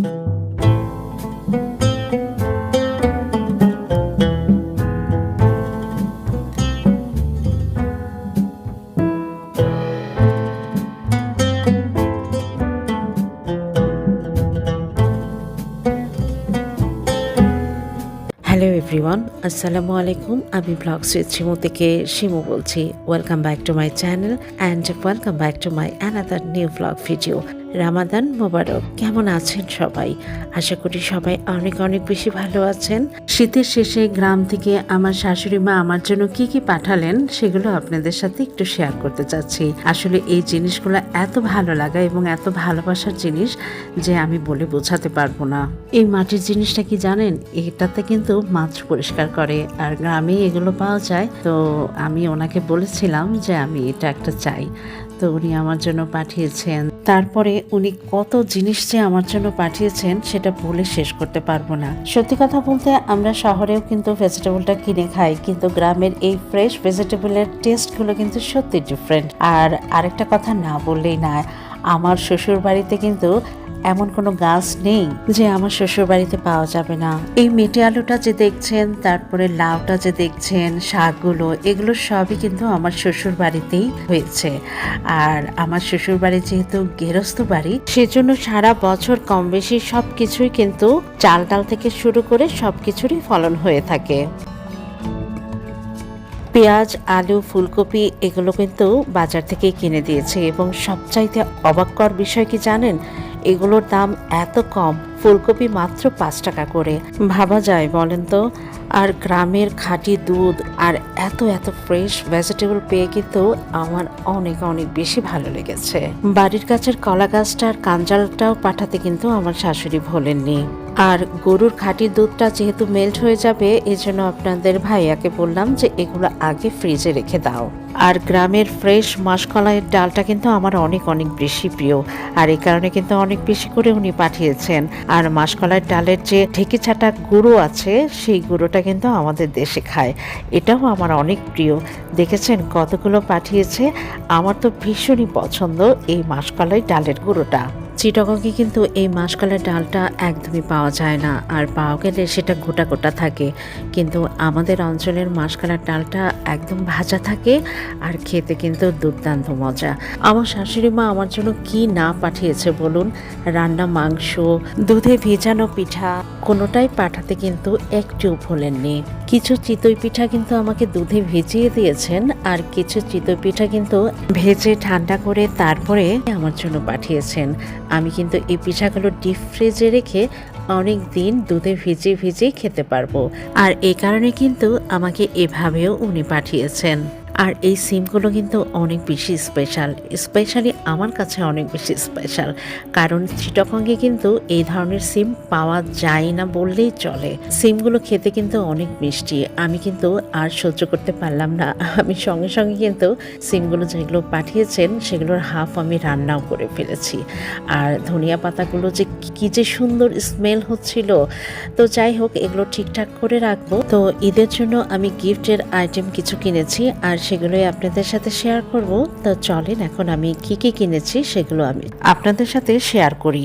Hello everyone আসসালামু আলাইকুম আমি ব্লগ সুইট শিমু থেকে শিমু বলছি। Welcome back to my channel and welcome back to my another new vlog video Ramadan মোবারক, কেমন আছেন সবাই? আশা করি সবাই অনেক অনেক বেশি ভালো আছেন। শীতের শেষে গ্রাম থেকে আমার শাশুড়ি মা আমার জন্য কি কি পাঠালেন সেগুলো আপনাদের সাথে একটু শেয়ার করতে চাচ্ছি। আসলে এই জিনিসগুলো এত ভালো লাগা এবং এত ভালোবাসার জিনিস যে আমি বলে বোঝাতে পারব না। এই মাটির জিনিসটা কি জানেন? এটাতে কিন্তু মাছ পরিষ্কার করে। আর গ্রামে এগুলো পাওয়া যায়। তো আমি ওনাকে বলেছিলাম যে আমি এটা একটা চাই। তো উনি আমার জন্য পাঠিয়েছেন। তারপরে উনি কত জিনিস যে আমার জন্য পাঠিয়েছেন, সেটা বলে শেষ করতে পারব না। সত্যি কথা বলতে আমরা শহরেও কিন্তু ভেজিটেবলটা কিনে খাই, কিন্তু গ্রামের এই ফ্রেশ ভেজিটেবলের টেস্টগুলো কিন্তু সত্যি ডিফারেন্ট আর আরেকটা কথা না বললেই না আমার শ্বশুর বাড়িতে কিন্তু এমন কোনো গাছ নেই যে আমার শ্বশুর বাড়িতে পাওয়া যাবে না। এই মেটে আলুটা যে দেখছেন, তারপরে লাউটা যে দেখছেন, শাকগুলো, এগুলো সবই কিন্তু আমার শ্বশুর বাড়িতেই হয়েছে। আর আমার শ্বশুর বাড়ি যেহেতু গেরস্ত বাড়ি, সেজন্য সারা বছর কম বেশি সব কিছুই কিন্তু চাল ডাল থেকে শুরু করে সব কিছুরই ফলন হয়ে থাকে। পেঁয়াজ, আলু, ফুলকপি এগুলো কিন্তু বাজার থেকেই কিনে দিয়েছে এবং সবচাইতে অবাক্কর বিষয় কি জানেন? এগুলোর দাম এত কম, ফুলকপি মাত্র পাঁচ টাকা করে। ভাবা যায় বলেন তো? আর গ্রামের খাঁটি দুধ আর এত এত ফ্রেশ ভেজিটেবল পেয়ে কিন্তু আমার অনেক অনেক বেশি ভালো লেগেছে। বাড়ির কাছের কলা গাছটা আর কাঞ্জালটাও পাঠাতে কিন্তু আমার শাশুড়ি ভোলেননি। আর গরুর খাঁটি দুধটা যেহেতু মেল্ট হয়ে যাবে, এজন্য আপনাদের ভাইয়াকে বললাম যে এগুলো আগে ফ্রিজে রেখে দাও। আর গ্রামের ফ্রেশ মাসকলাইয়ের ডালটা কিন্তু আমার অনেক অনেক বেশি প্রিয়, আর এই কারণে কিন্তু অনেক বেশি করে উনি পাঠিয়েছেন। আর মাসকলাইয়ের ডালের যে ঢেকে ছাটা গুঁড়ো আছে, সেই গুঁড়োটা কিন্তু আমাদের দেশে খায়। এটাও আমার অনেক প্রিয়। দেখেছেন কতগুলো পাঠিয়েছে? আমার তো ভীষণই পছন্দ এই মাসকলাই ডালের গুঁড়োটা। চিটগঙ্গে কিন্তু এই মাসকলার ডালটা একদমই পাওয়া যায় না। আর পাওয়া গেলে সেটা গোটা গোটা থাকে। কিন্তু আমাদের অঞ্চলের মাসকলার ডালটা একদম ভাজা থাকে আর খেতে কিন্তু দুর্দান্ত মজা। আমার শাশুড়ি মা আমার জন্য কি না পাঠিয়েছে বলুন? রান্না মাংস, দুধে ভেজানো পিঠা, কোনোটাই পাঠাতে কিন্তু একটু ভোলেননি। কিছু চিতই পিঠা কিন্তু আমাকে দুধে ভেজিয়ে দিয়েছেন আর কিছু চিতই পিঠা কিন্তু ভেজে ঠান্ডা করে তারপরে আমার জন্য পাঠিয়েছেন। আমি কিন্তু এই পিঠাগুলো ডিপ ফ্রিজে রেখে অনেক দিন দুধে ভিজিয়ে ভিজিয়ে খেতে পারব। আর এই কারণে কিন্তু আমাকে এভাবেও উনি পাঠিয়েছেন। আর এই সিমগুলো কিন্তু অনেক বেশি স্পেশাল স্পেশালি আমার কাছে অনেক বেশি স্পেশাল কারণ চিটকঙ্গে কিন্তু এই ধরনের সিম পাওয়া যায় না বললেই চলে। সিমগুলো খেতে কিন্তু অনেক মিষ্টি, আমি কিন্তু আর সহ্য করতে পারলাম না। আমি সঙ্গে সঙ্গে কিন্তু সিমগুলো যেগুলো পাঠিয়েছেন, সেগুলোর হাফ আমি রান্নাও করে ফেলেছি। আর ধনিয়া পাতাগুলো যে কি যে সুন্দর স্মেল হচ্ছিল, তো যাই হোক, এগুলো ঠিকঠাক করে রাখব। তো ঈদের জন্য আমি গিফটের আইটেম কিছু কিনেছি, আর সেগুলোই আপনাদের সাথে শেয়ার করব। তো চলেন, এখন আমি কি কি কিনেছি সেগুলো আমি আপনাদের সাথে শেয়ার করি।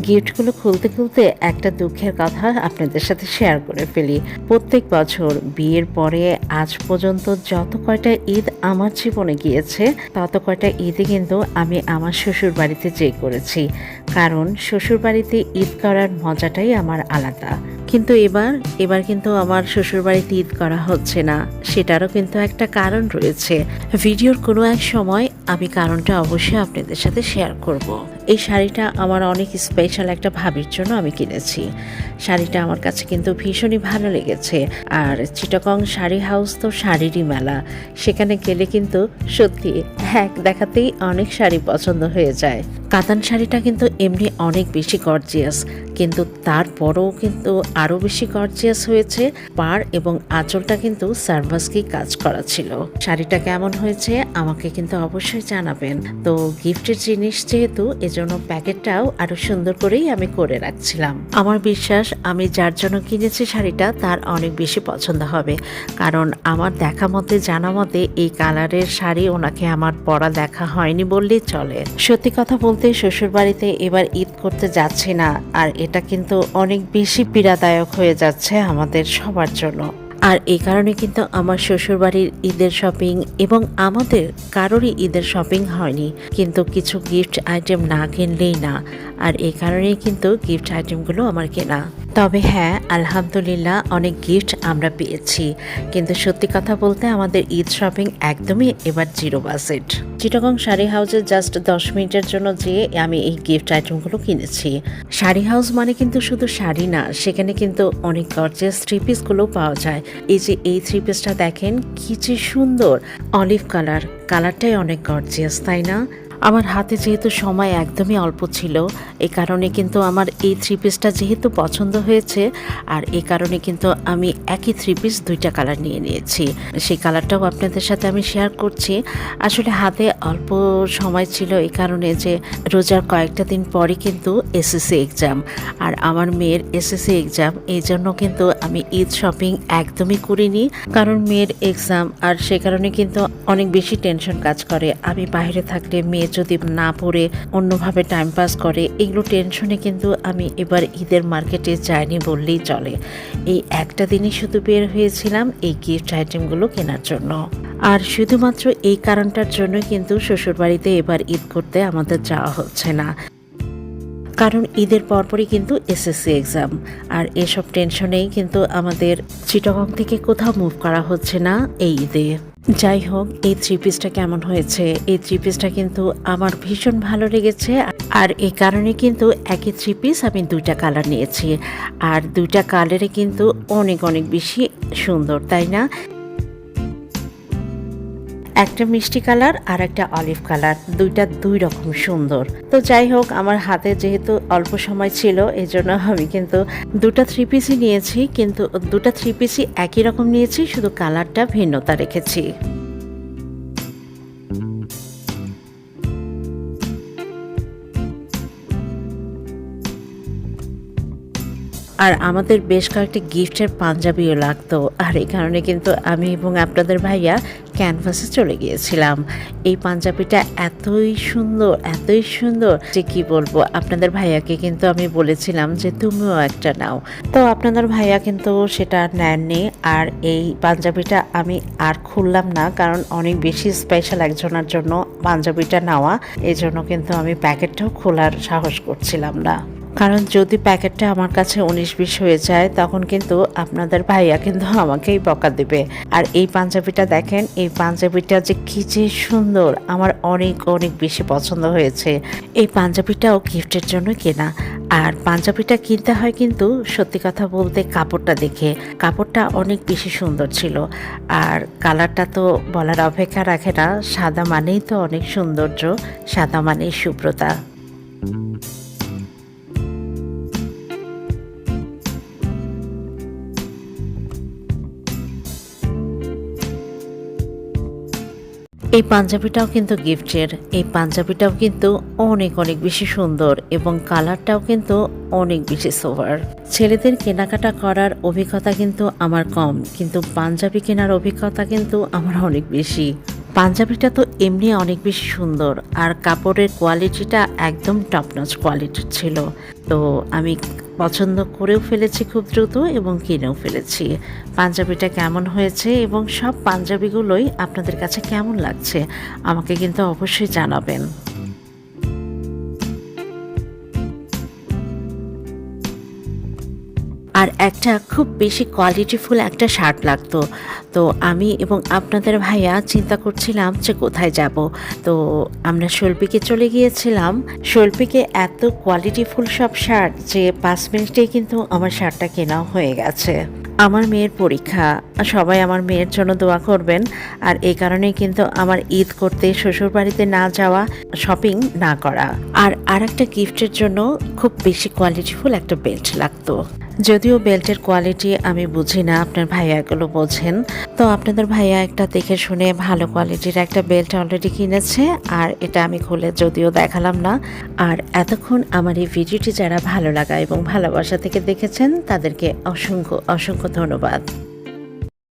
গিফটগুলো খুলতে খুলতে একটা দুঃখের কথা আপনাদের সাথে শেয়ার করে ফেলি। প্রত্যেক বছর বিয়ের পরে আজ পর্যন্ত যত কয়টা ঈদ আমার জীবনে গিয়েছে, তত কয়টা ঈদে কিন্তু আমি আমার শ্বশুর বাড়িতে যেয়ে করেছি। কারণ শ্বশুর বাড়িতে ঈদ করার মজাটাই আমার আলাদা। কিন্তু এবার এবার কিন্তু আমার শ্বশুর বাড়িতে ঈদ করা হচ্ছে না। সেটারও কিন্তু একটা কারণ রয়েছে। ভিডিওর কোনো এক সময় আমি কারণটা অবশ্যই আপনাদের সাথে শেয়ার করব। এই শাড়িটা আমার অনেক স্পেশাল একটা ভাবির জন্য আমি কিনেছি। শাড়িটা আমার কাছে কিন্তু ভীষণই ভালো লেগেছে। আর চিটাগং শাড়ি হাউস তো শাড়িরই মেলা। সেখানে গেলে কিন্তু সত্যি এক দেখাতেই অনেক শাড়ি পছন্দ হয়ে যায়। কাতান শাড়িটা কিন্তু এমনি অনেক বেশি গর্জিয়াস কিন্তু তারপরেও কিন্তু আরও বেশি গর্জিয়াস হয়েছে। পার এবং আঁচলটা কিন্তু সার্ভাসকে কাজ করা ছিল। শাড়িটা কেমন হয়েছে আমাকে কিন্তু অবশ্যই জানাবেন। তো গিফটের জিনিস যেহেতু, এজন্য প্যাকেটটাও আরও সুন্দর করেই আমি করে রাখছিলাম। আমার বিশ্বাস, আমি যার জন্য কিনেছি শাড়িটা, তার অনেক বেশি পছন্দ হবে। কারণ আমার দেখা মতে, জানা মতে, এই কালারের শাড়ি ওনাকে আমার পরা দেখা হয়নি বললেই চলে। সত্যি কথা বলতে শ্বশুর বাড়িতে এবার ঈদ করতে যাচ্ছি না। আর এটা কিন্তু অনেক বেশি পীড়াদায়ক হয়ে যাচ্ছে আমাদের সবার জন্য। আর এই কারণে কিন্তু আমার শ্বশুরবাড়ির ঈদের শপিং এবং আমাদের কারোরই ঈদের শপিং হয়নি। কিন্তু কিছু গিফট আইটেম না কিনলেই না। আর এই কারণেই কিন্তু গিফট আইটেমগুলো আমার কেনা। তবে হ্যাঁ আলহামদুলিল্লাহ অনেক গিফট আমরা পেয়েছি। কিন্তু সত্যি কথা বলতে আমাদের ঈদ শপিং একদমই এবার জিরো বাজেট চিটাগং শাড়ি হাউসে জাস্ট দশ মিনিটের জন্য যেয়ে আমি এই গিফট আইটেমগুলো কিনেছি। শাড়ি হাউস মানে কিন্তু শুধু শাড়ি না, সেখানে কিন্তু অনেক গর্জিয়াস থ্রি পিসগুলো পাওয়া যায়। এই যে এই থ্রি পিসটা দেখেন, কি যে সুন্দর। অলিভ কালার কালারটাই অনেক গর্জিয়াস তাই না? আমার হাতে যেহেতু সময় একদমই অল্প ছিল এই কারণে কিন্তু আমার এই থ্রি পিসটা যেহেতু পছন্দ হয়েছে, আর এই কারণে কিন্তু আমি একই থ্রি পিস দুইটা কালার নিয়ে নিয়েছি। সেই কালারটাও আপনাদের সাথে আমি শেয়ার করছি। আসলে হাতে অল্প সময় ছিল এই কারণে যে রোজার কয়েকটা দিন পরে কিন্তু এসএসসি এক্সাম আর আমার মেয়ের এসএসসি এক্সাম এই জন্য কিন্তু আমি ঈদ শপিং একদমই করিনি। কারণ মেয়ের এক্সাম আর সে কারণে কিন্তু অনেক বেশি টেনশন কাজ করে। আমি বাইরে থাকলে মেয়ে যদি না পড়ে, অন্যভাবে টাইম পাস করে, এগুলো টেনশনে কিন্তু আমি এবার ঈদের মার্কেটে যাইনি বললেই চলে। এই একটা দিনই শুধু বের হয়েছিলাম এই গিফট আইটেমগুলো কেনার জন্য। আর শুধুমাত্র এই কারণটার জন্য কিন্তু শ্বশুরবাড়িতে এবার ঈদ করতে আমাদের যাওয়া হচ্ছে না। কারণ ঈদের পরপরই কিন্তু এসএসসি এক্সাম আর এসব টেনশনেই কিন্তু আমাদের চিটাগং থেকে কোথাও মুভ করা হচ্ছে না এই ঈদে। যাই হোক এই থ্রি পিসটা কেমন হয়েছে? এই থ্রি পিসটা কিন্তু আমার ভীষণ ভালো লেগেছে। আর এই কারণে কিন্তু একই থ্রি পিস আমি দুইটা কালার নিয়েছি। আর দুইটা কালারে কিন্তু অনেক অনেক বেশি সুন্দর, তাই না? একটা মিষ্টি কালার আর একটা অলিভ কালার, দুইটা দুই রকম সুন্দর। তো যাই হোক, আমার হাতে যেহেতু অল্প সময় ছিল এই জন্য আমি কিন্তু দুটা থ্রি পিসই নিয়েছি, কিন্তু দুটা থ্রি পিসই একই রকম নিয়েছি, শুধু কালারটা ভিন্নতা রেখেছি। আর আমাদের বেশ কয়েকটি গিফটের পাঞ্জাবিও লাগতো, আর এই কারণে কিন্তু আমি এবং আপনাদের ভাইয়া ক্যানভাসে চলে গিয়েছিলাম। এই পাঞ্জাবিটা এতই সুন্দর এতই সুন্দর যে কি বলব, আপনাদের ভাইয়াকে কিন্তু আমি বলেছিলাম যে তুমিও একটা নাও। তো আপনাদের ভাইয়া কিন্তু সেটা নেননি আর এই পাঞ্জাবিটা আমি আর খুললাম না কারণ অনেক বেশি স্পেশাল একজনের জন্য পাঞ্জাবিটা নেওয়া। এই জন্য কিন্তু আমি প্যাকেটটাও খোলার সাহস করছিলাম না। কারণ যদি প্যাকেটটা আমার কাছে উনিশ বিশ হয়ে যায়, তখন কিন্তু আপনাদের ভাইয়া কিন্তু আমাকেই বকা দেবে। আর এই পাঞ্জাবিটা দেখেন, এই পাঞ্জাবিটা যে কি যে সুন্দর, আমার অনেক অনেক বেশি পছন্দ হয়েছে। এই পাঞ্জাবিটাও গিফটের জন্য কেনা। আর পাঞ্জাবিটা কিনতে হয় কিন্তু সত্যি কথা বলতে কাপড়টা দেখে। কাপড়টা অনেক বেশি সুন্দর ছিল। আর কালারটা তো বলার অপেক্ষা রাখে না, সাদা মানেই তো অনেক সৌন্দর্য, সাদা মানেই শুভ্রতা। এই পাঞ্জাবিটাও কিন্তু গিফটের। এই পাঞ্জাবিটাও কিন্তু অনেক অনেক বেশি সুন্দর এবং কালারটাও কিন্তু অনেক বেশি সোভার। ছেলেদের কেনাকাটা করার অভিজ্ঞতা কিন্তু আমার কম, কিন্তু পাঞ্জাবি কেনার অভিজ্ঞতা কিন্তু আমার অনেক বেশি। পাঞ্জাবিটা তো এমনি অনেক বেশি সুন্দর, আর কাপড়ের কোয়ালিটিটা একদম টপনচ কোয়ালিটির ছিল। তো আমি পছন্দ করেও ফেলেছি খুব দ্রুত এবং কিনেও ফেলেছি। পাঞ্জাবিটা কেমন হয়েছে এবং সব পাঞ্জাবিগুলোই আপনাদের কাছে কেমন লাগছে, আমাকে কিন্তু অবশ্যই জানাবেন। আর একটা খুব বেশি কোয়ালিটিফুল একটা শার্ট লাগতো। তো আমি এবং আপনাদের ভাইয়া চিন্তা করছিলাম যে কোথায় যাব। তো আমরা শৈল্পিকে চলে গিয়েছিলাম। শৈল্পিকে এত কোয়ালিটিফুল সব শার্ট যে পাঁচ মিনিটেই কিন্তু আমার শার্টটা কেনাও হয়ে গেছে। আমার মেয়ের পরীক্ষা। সবাই আমার মেয়ের জন্য দোয়া করবেন। আর এই কারণে কিন্তু আমার ঈদ করতে শ্বশুর বাড়িতে না যাওয়া শপিং না করা। আর আর একটা গিফটের জন্য খুব বেশি কোয়ালিটিফুল একটা বেল্ট লাগতো। যদিও বেল্টের কোয়ালিটি আমি বুঝি না, আপনার ভাইয়া এগুলো বোঝেন। তো আপনাদের ভাইয়া একটা দেখে শুনে ভালো কোয়ালিটির একটা বেল্ট অলরেডি কিনেছে, আর এটা আমি খুলে যদিও দেখালাম না। আর এতক্ষণ আমার এই ভিডিওটি যারা ভালো লাগা এবং ভালোবাসা থেকে দেখেছেন, তাদেরকে অসংখ্য অসংখ্য ধন্যবাদ।